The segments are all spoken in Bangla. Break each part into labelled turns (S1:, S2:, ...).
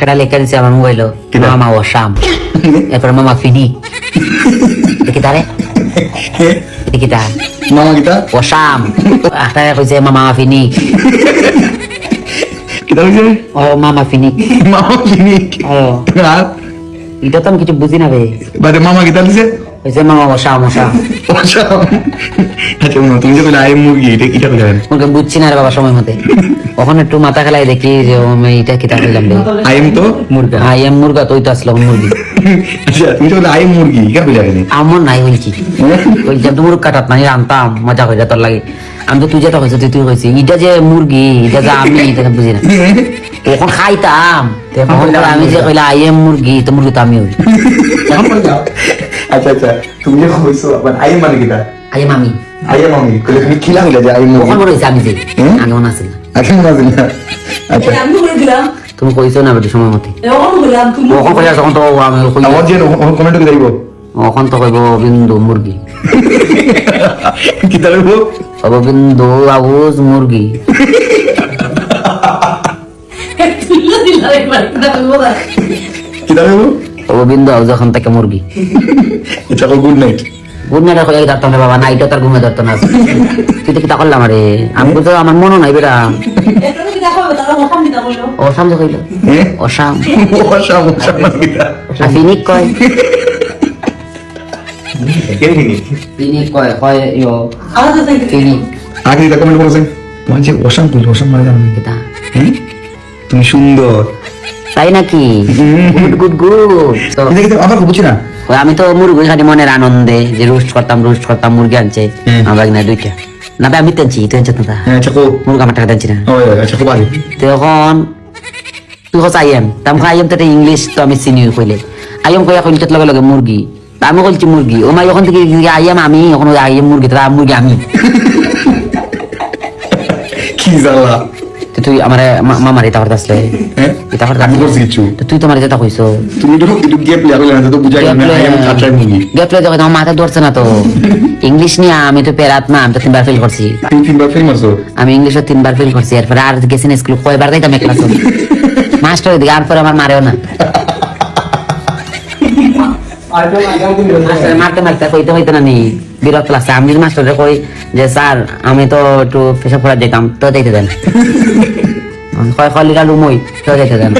S1: সেটা লেখা দিছে আমার মোবাইল
S2: কিনা?
S1: মামা ওসাম। এরপর মামা ফিনি। দেখি তারে? দেখি তা
S2: মামা কিতা
S1: ওসাম। একটা কইছে মামা ফিনি।
S2: কিতা হইছে
S1: ও মামা ফিনি।
S2: মামা কিনিক
S1: ও। এটা তো আমি কিছু বুঝি না বে।
S2: বাদে মামা কিতা দিছে?
S1: মামা
S2: আচ্ছা আচ্ছা উনো, তুমি যে কইলে মুরগি এটা কিটা কইলেন
S1: ওকে বুঝছি না বাবা সময় মতে। কখন একটু মাথা দেখি যে ও
S2: আই এম তো?
S1: মুরগা। আই এম মুরগা তুই তো আসলাম মুরগি।
S2: আচ্ছা তুমি আই এম মুরগি কিটা
S1: আমার নাই বলছি। ওই যে মুরগ কাটাত নাই আনতাম মজা হয়ে তোর লাগে। আমি তো তুই যেটা হয়েছে তুই তুই এটা যে মুরগি এটা যে আমি এটা বুঝি না। এখন খাইতাম। আমি যে কইলা আই এম মুরগি তো মুরগি তো আমি হই।
S2: আচ্ছা আচ্ছা তুমি যে কইছো আবার আই এম মানে কিটা?
S1: আই এম আমি।
S2: আই এম আমি। কইলে তুমি খিলা কইলে যে আই এম মুরগি?
S1: বড় হয়েছে আমি যে? আগে মনে আছে
S2: আচ্ছা মনে আছে না। আচ্ছা।
S3: আমি করে দিলাম
S1: তুমি কইছো না বেটি সময় মতে।
S3: এরকম বললাম তুমি
S1: কখন কইলা তখন তো আমি কই
S2: আমার যে কমেন্ট করে যাইব?
S1: কখন তো কইব বিন্দু মুরগি।
S2: কিতা কইব
S1: কইব বিন্দু আউজ মুরগি।
S3: এটা না
S2: কিতা কইব
S1: বিন্দু আউজ এখন থেকে মুরগি।
S2: আচ্ছা গুড নাইট
S1: ঘুমিয়ে কই ধরতো না বাবা? নাইটও তার ঘুমে ধরতো না। তুই তো কি তা করলাম আরে আমি তো আমার মনও নাই বেটা।
S3: এটা কি
S1: অসাম যে কইল।
S2: হ্যাঁ?
S1: অসাম।
S2: কিতা
S1: আর ফিনিক কয়?
S2: আগে কমেন্ট করেছেন মানে জানো না। তুমি সুন্দর
S1: তাই নাকি গুড গুড গুড
S2: আবার বুঝছি না
S1: আমি তো মুরগি খালি মনের আনন্দে যে রোস্ট করতাম রোস্ট করতাম মুরগি আনছে আমার না দুইটা না আমি তেনছি তুই আনছিস না
S2: হ্যাঁ আচ্ছা
S1: মুরগা আমার টাকা তেনছি না
S2: আচ্ছা
S1: তখন তুই হচ্ছে আইএম তাম আইএম তো ইংলিশ তো আমি চিনি কইলে আইএম কইয়া কইলে লগে লগে মুরগি আমি কইছি মুরগি। ও মাই ওখান থেকে আইএম আমি এখন আইএম মুরগি তারা মুরগি আমি।
S2: কি জ্বালা?
S1: তুই আমার মামার এটা আসলে।
S2: হ্যাঁ?
S1: এটা
S2: আমি করছি কিছু।
S1: তুই তোমার কইছো।
S2: তুমি তো একটু গেপ লিয়া কইলে না তো বুঝাই
S1: দেখো তোমার মাথা ধরছে না তো। ইংলিশ নিয়ে আমি তো পেরাত না আমি তো তিনবার ফেল করছি।
S2: তুমি তিনবার ফেমাস হো
S1: আমি ইংলিশে তিনবার ফেল করছি এরপরে আর গেছি না স্কুল কয়বার যাইতাম এক ক্লাস মাস্টার দিকে আর পরে আমার মারেও না। মারতে মারতে কইতে হইতো না নি। বিরক্ত লাগছে। আমি যদি মাস্টারে কই যে স্যার আমি তো একটু পেশাব করা যেতাম তো যাইতে দেন। কয় কলিরা লুমই তো যাইতে দেন।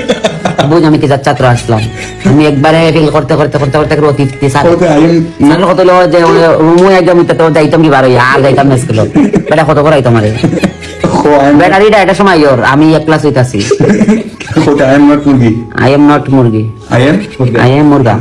S1: বুঝ আমি কি ছাত্র আসলাম। আমি একবারে ফিল করতে করতে করতে করতে করে অতীত sir
S2: okay I am
S1: sir কত লো যে রুমই একদম তো যাইতাম কি বারো আর যাইতাম না স্কুল। বেটা কত
S2: আই
S1: ব্যাটারিটা একটা সময় আমি এক ক্লাস হইতাছি।
S2: আই এম নট মুরগি।
S1: আই এম নট মুরগি।
S2: আই এম
S1: আই এম মুরগা।